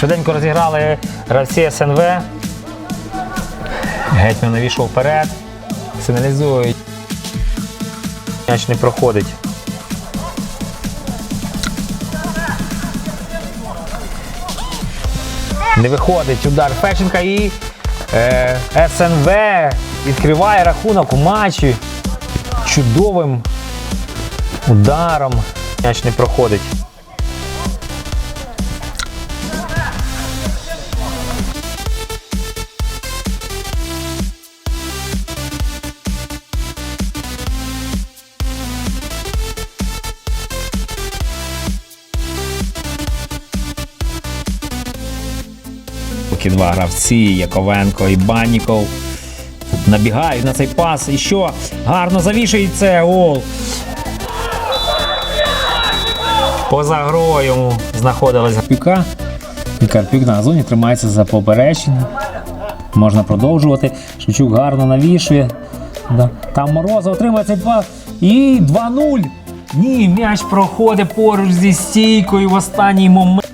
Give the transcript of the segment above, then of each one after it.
Швиденько розіграли гравці СНВ. Гетьман навішав вперед. Сигналізують. М'яч не проходить. Не виходить удар Феченка і е, СНВ відкриває рахунок у матчі чудовим ударом. М'яч не проходить. Поки два гравці, Яковенко і Банніков. Набігають на цей пас. І що? Гарно завішується гол. Поза грою йому знаходилась Гарпюка. І Карпюк на газоні тримається за поперечину. Можна продовжувати. Шевчук гарно навішує. Там Морозов отримує цей. І 2-0. Ні, м'яч проходить поруч зі стійкою в останній момент.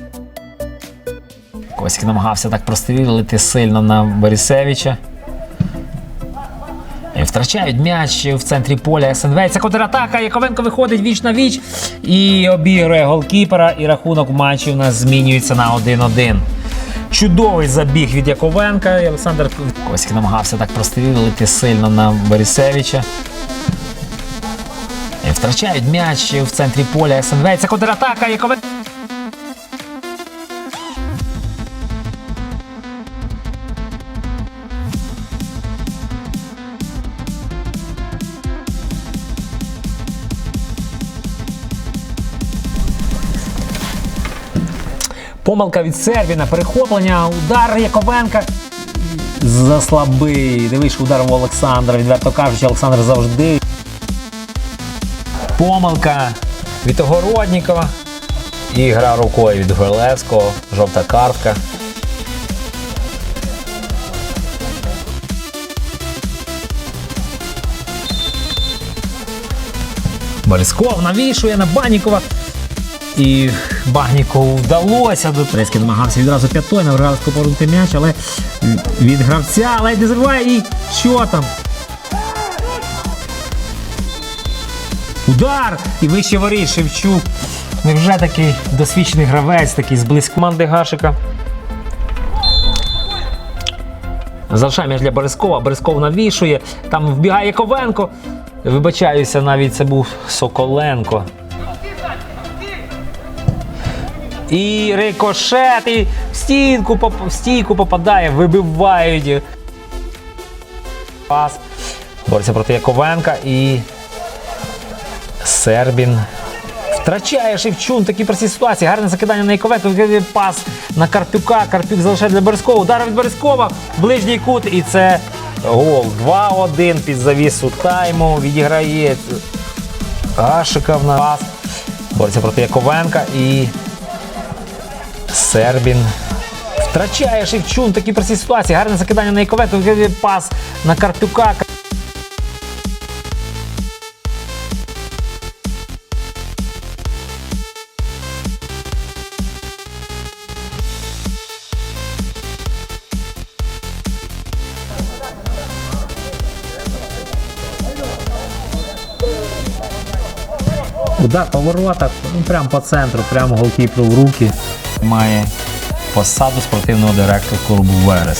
Коський намагався так прострілити сильно на Борисевича. І Втрачають м'яч в центрі поля СНВ. Це контратака. Яковенко виходить віч на віч і обігрує голкіпера. І рахунок матчу у нас змінюється на 1-1. Чудовий забіг від Яковенка. І Олександр Коський намагався так прострілити сильно на Борисевича. І Втрачають м'яч в центрі поля СНВ. Це контратака. Яковенко. Помилка від Сервіна, перехоплення, удар Яковенка. Заслабий. Вийшов удар в Олександра. Відверто кажучи, Олександр завжди. Помилка від Огороднікова. І гра рукою від Горлевського. Жовта картка. Борисков навішує на Банікова. І Багнікову вдалося до Трецький намагався відразу п'ятою на Вральську повернути м'яч, але від гравця ледь не забиває і що там? Удар! І вище воріт Шевчук. Невже такий досвідчений гравець, такий з близько команди Гашика? Залишає м'яч для Борискова. Борисков навішує. Там вбігає Ковенко. Вибачаюся, навіть це був Соколенко. І рикошет, і в стінку, поп- в стійку попадає, вибивають. Пас. Бореться проти Яковенка і Сербін. Втрачає Шевчун такі прості ситуації. Гарне закидання на Яковенка, пас на Карпюка. Карпюк залишає для Березкова. Удар від Березкова, ближній кут, і це гол. 2-1 під завісу тайму. Відіграє Гашиков на пас. Бореться проти Яковенка і Сербін. Втрачає Шевчун такі прості ситуації. Гарне закидання на Яковенка, пас на Карпюка. Удар по воротах, ну прямо по центру, прямо голкіперу в руки. Має посаду спортивного директора клубу Верес.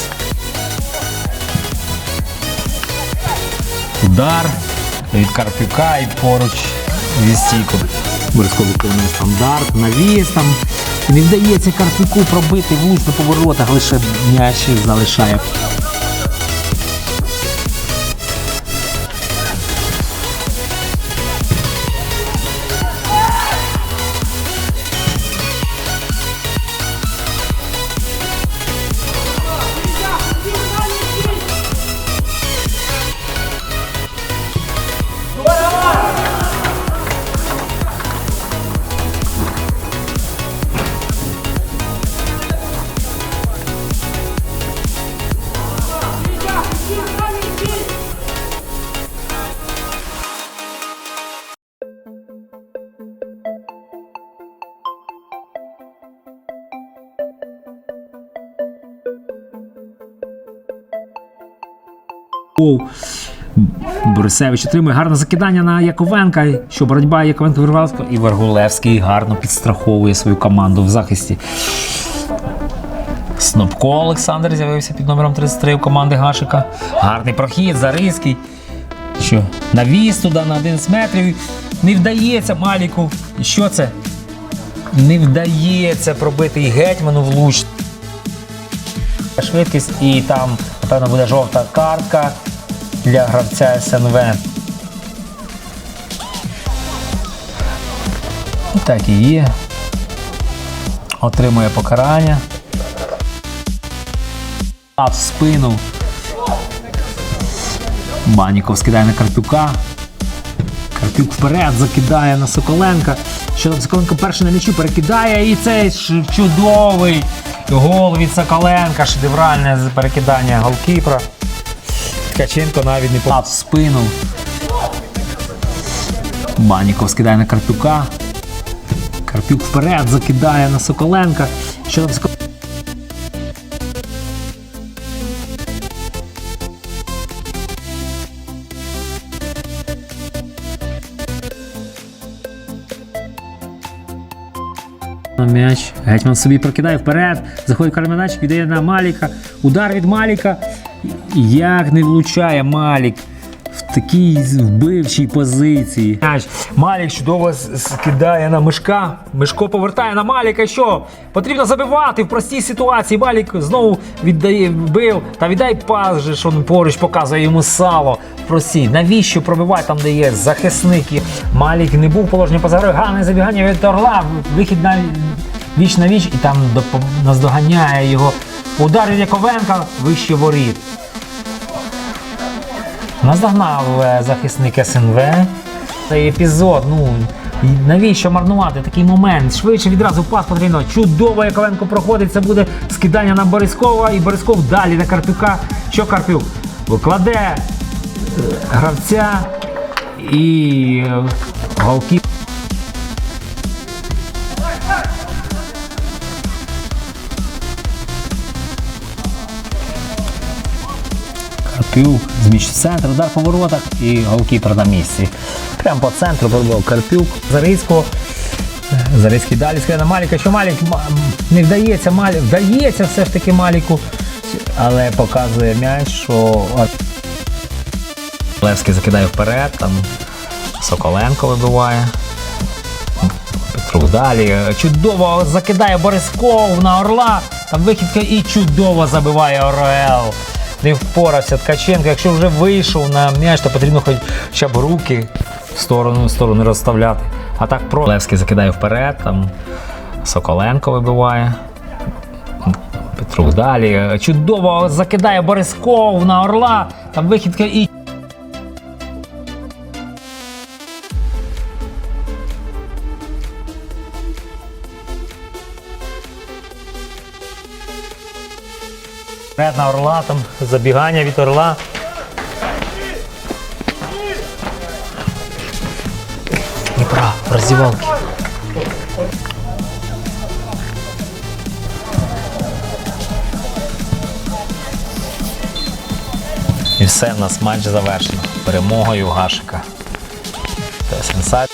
Удар від Карпюка і поруч зі стійком. Борисково виконує стандарт, навіс там. Не вдається Карпюку пробити влучно по воротах, лише м'яч залишає. Оу. Борисевич отримує гарне закидання на Яковенка, що боротьба Яковенка вирвалася. І Вергулевський гарно підстраховує свою команду в захисті. Снопко Олександр з'явився під номером 33 у команди Гашика. Гарний прохід, Заризький. Що? Навіс туди на 11 метрів. Не вдається Маліку. Що це? Не вдається пробити і гетьману влуч. Швидкість і там, напевно, буде жовта картка для гравця СНВ. Так і. Отримує покарання. А в спину. Баніков скидає на Карпюка. Карпюк вперед закидає на Соколенка. Що там Соколенко перший на м'ячу перекидає і цей чудовий гол від Соколенка. Шедевральне перекидання голкіпера. Ткаченко навіть не попав в спину. Баніков скидає на Карпюка. Карпюк вперед закидає на Соколенка. Що там Соколенко? М'яч. Гетьман собі прокидає вперед. Заходить Карменач, віддає на Маліка. Удар від Маліка. Як не влучає Малік в такій вбивчій позиції. Малік чудово скидає на Мишка. Мишко повертає на Маліка. Що? Потрібно забивати в простій ситуації. Малік знову віддає бив. Та віддай пас, же, що він поруч показує йому сало. Простій. Навіщо пробивати там, де є захисник? І Малік не був положення поза грою. Гарне забігання від Орла. Вихід на віч на віч і там наздоганяє його. Удар від Яковенка вище воріт. Наздогнав е, захисник СНВ. Цей епізод, ну навіщо марнувати такий момент? Швидше відразу пас потрібно. Чудово Яковенко проходить. Це буде скидання на Борискова і Борисков далі на Карпюка. Що Карпюк? Викладе е, гравця і е, голки. Карпюк в центр, удар по воротах і голкіпер на місці. Прямо по центру пробував Карпюк. Зарицько. Зарицький далі скидає на Маліка. Що Малік не вдається, Малік, вдається все ж таки Маліку. Але показує м'яч, що Левський закидає вперед, там Соколенко вибиває. Петрук далі. Чудово закидає Борисков на Орла. Там вихідка і чудово забиває Орел. Не впорався Ткаченко. Якщо вже вийшов на м'яч, то потрібно хоча б руки в сторону в сторону розставляти. А так про Левський закидає вперед, там Соколенко вибиває. Петрук далі. Чудово закидає Борисков на Орла. Там вихідка і Вперед на орла, там забігання від орла. Дніпра, роздівалки. І все, в нас матч завершено. Перемогою Гашика. Це сенсація.